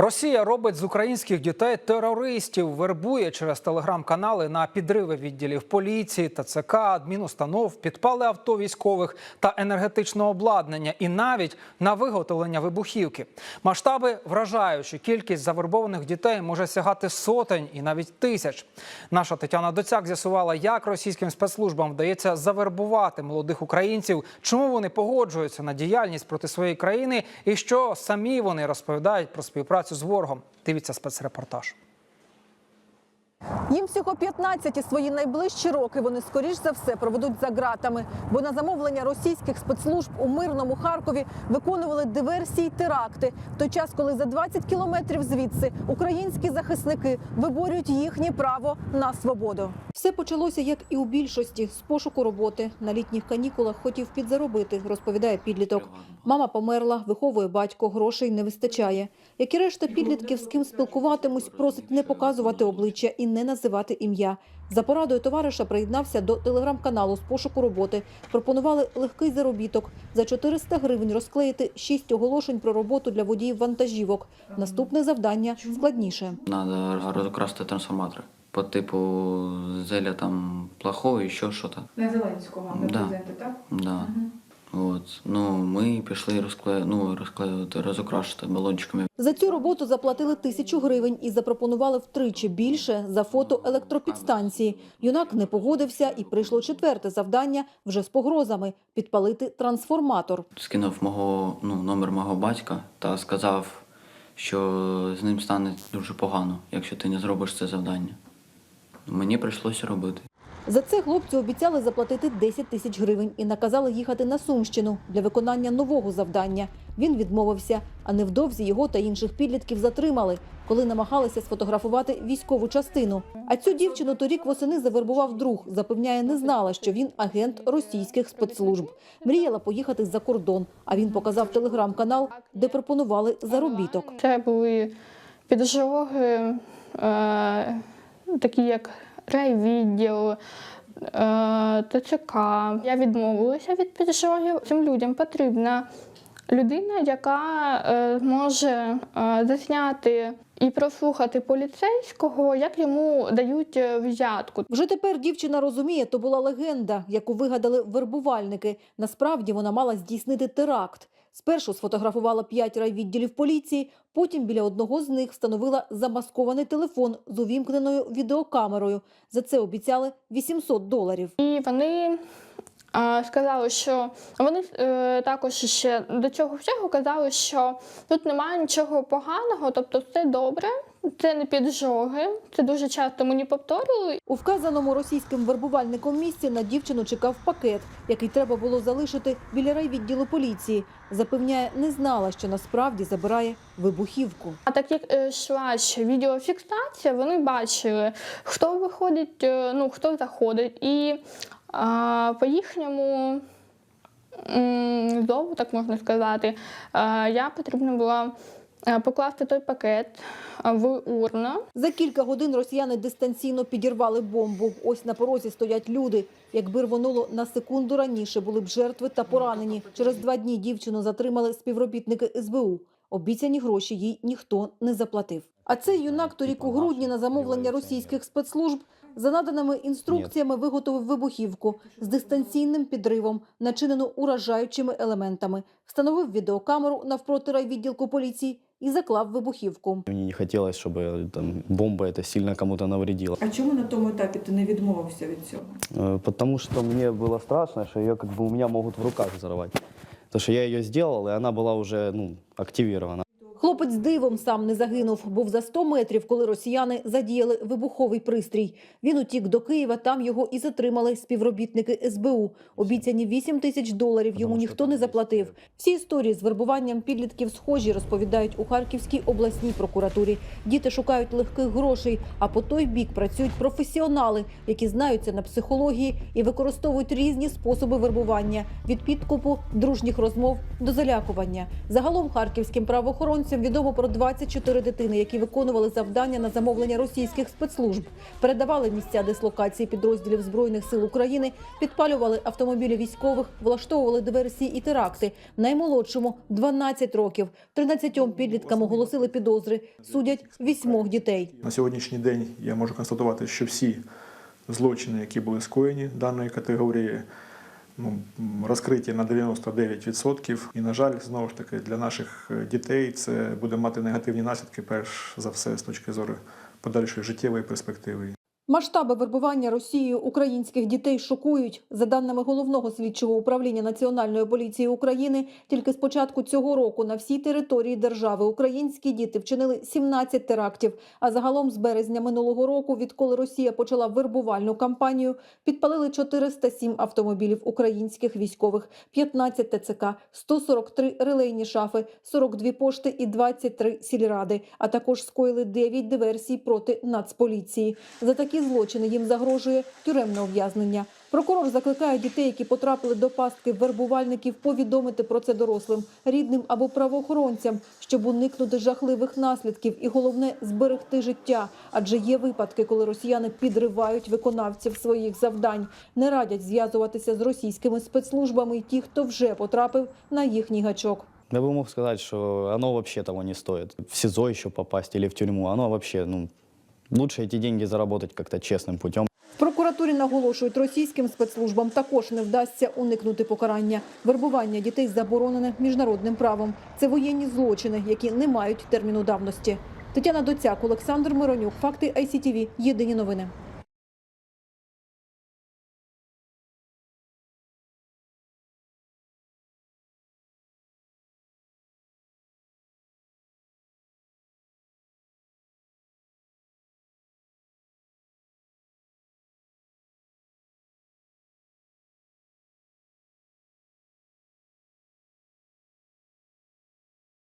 Росія робить з українських дітей терористів, вербує через телеграм-канали на підриви відділів поліції, ТЦК, адмінустанов, підпали авто військових та енергетичного обладнання, і навіть на виготовлення вибухівки. Масштаби вражаючі. Кількість завербованих дітей може сягати сотень і навіть тисяч. Наша Тетяна Доцяк з'ясувала, як російським спецслужбам вдається завербувати молодих українців, чому вони погоджуються на діяльність проти своєї країни, і що самі вони розповідають про співпрацю з ворогом. Дивіться спецрепортаж. Їм всього 15 і свої найближчі роки вони скоріш за все проведуть за ґратами, бо на замовлення російських спецслужб у мирному Харкові виконували диверсії теракти. В той час, коли за 20 кілометрів звідси українські захисники виборюють їхнє право на свободу. Все почалося, як і у більшості, з пошуку роботи. На літніх канікулах хотів підзаробити, розповідає підліток. Мама померла, виховує батько, грошей не вистачає. Як і решта підлітків, з ким спілкуватимусь, просить не показувати обличчя і не називати ім'я. За порадою товариша приєднався до телеграм-каналу з пошуку роботи. Пропонували легкий заробіток. За 400 гривень розклеїти шість оголошень про роботу для водіїв вантажівок. Наступне завдання складніше. Надо розкрасти трансформатори. По типу зеля там плохого і що то. На Зеленського Да. президента, так? Да. От. Ну, ми пішли розклею, ну, розклеювати, розукрашити балончиками. За цю роботу заплатили тисячу гривень і запропонували втричі більше за фото електропідстанції. Юнак не погодився і прийшло четверте завдання вже з погрозами – підпалити трансформатор. Скинув мого, ну, номер мого батька та сказав, що з ним стане дуже погано, якщо ти не зробиш це завдання. Мені прийшлося робити. За це хлопцю обіцяли заплатити 10 тисяч гривень і наказали їхати на Сумщину для виконання нового завдання. Він відмовився, а невдовзі його та інших підлітків затримали, коли намагалися сфотографувати військову частину. А цю дівчину торік восени завербував друг. Запевняє, не знала, що він агент російських спецслужб. Мріяла поїхати за кордон, а він показав телеграм-канал, де пропонували заробіток. Це були піджоги, е, такі як райвідділ, е, ТЦК. Я відмовилася від піджогів. Цим людям потрібна людина, яка е, може е, засняти і прослухати поліцейського, як йому дають взятку. Вже тепер дівчина розуміє, то була легенда, яку вигадали вербувальники. Насправді вона мала здійснити теракт. Спершу сфотографувала п'ять райвідділів поліції, потім біля одного з них встановила замаскований телефон з увімкненою відеокамерою. За це обіцяли 800 доларів. І вони а, сказали, що вони е, також ще до цього всього казали, що тут немає нічого поганого, тобто все добре, це не піджоги. Це дуже часто мені повторювали. У вказаному російським вербувальником місці на дівчину чекав пакет, який треба було залишити біля райвідділу поліції. Запевняє, не знала, що насправді забирає вибухівку. А так як е, йшла ще відеофіксація, вони бачили, хто виходить, е, ну хто заходить, і а, по їхньому зову, так можна сказати, я потрібна була покласти той пакет е, в урну. За кілька годин росіяни дистанційно підірвали бомбу. Ось на порозі стоять люди. Якби рвонуло на секунду раніше, були б жертви та поранені. Через два дні дівчину затримали співробітники СБУ. Обіцяні гроші їй ніхто не заплатив. А цей юнак торік у грудні на замовлення російських спецслужб за наданими інструкціями виготовив вибухівку з дистанційним підривом, начинену уражаючими елементами. Встановив відеокамеру навпроти райвідділку поліції і заклав вибухівку. Мне не хотелось, чтобы там, бомба это сильно кому-то навредила. А чому на тому етапі ти не відмовився від цього? Э, Потому что мне было страшно, что ее как бы у меня могут в руках взорвать. Потому что я ее сделал, и она была уже ну, активирована. Хлопець дивом сам не загинув. Був за 100 метрів, коли росіяни задіяли вибуховий пристрій. Він утік до Києва, там його і затримали співробітники СБУ. Обіцяні 8 тисяч доларів йому ніхто не заплатив. Всі історії з вербуванням підлітків схожі, розповідають у Харківській обласній прокуратурі. Діти шукають легких грошей, а по той бік працюють професіонали, які знаються на психології і використовують різні способи вербування – від підкупу, дружніх розмов до залякування. Загалом харківським правоохоронцям правоохоронцям відомо про 24 дитини, які виконували завдання на замовлення російських спецслужб, передавали місця дислокації підрозділів збройних сил України, підпалювали автомобілі військових, влаштовували диверсії і теракти. Наймолодшому 12 років. 13 підліткам оголосили підозри. Судять вісьмох дітей. На сьогоднішній день я можу констатувати, що всі злочини, які були скоєні даної категорії, ну, розкриті на 99%. І, на жаль, знову ж таки, для наших е, дітей це буде мати негативні наслідки, перш за все, з точки зору подальшої життєвої перспективи. Масштаби вербування Росією українських дітей шокують. За даними головного слідчого управління Національної поліції України, тільки з початку цього року на всій території держави українські діти вчинили 17 терактів. А загалом з березня минулого року, відколи Росія почала вербувальну кампанію, підпалили 407 автомобілів українських військових, 15 ТЦК, 143 релейні шафи, 42 пошти і 23 сільради, а також скоїли 9 диверсій проти Нацполіції. За такі злочини їм загрожує тюремне ув'язнення. Прокурор закликає дітей, які потрапили до пастки вербувальників, повідомити про це дорослим, рідним або правоохоронцям, щоб уникнути жахливих наслідків і головне зберегти життя. Адже є випадки, коли росіяни підривають виконавців своїх завдань, не радять зв'язуватися з російськими спецслужбами й ті, хто вже потрапив на їхній гачок. Я бы мог сказать, что оно вообще того не стоит. В СИЗО еще попасть или в тюрьму, оно вообще, ну, лучше эти деньги заработать как-то честным путем. Прокуратурі наголошують, російським спецслужбам також не вдасться уникнути покарання. Вербування дітей заборонене міжнародним правом. Це воєнні злочини, які не мають терміну давності. Тетяна Доцяк, Олександр Миронюк. Факти ICTV. Єдині новини.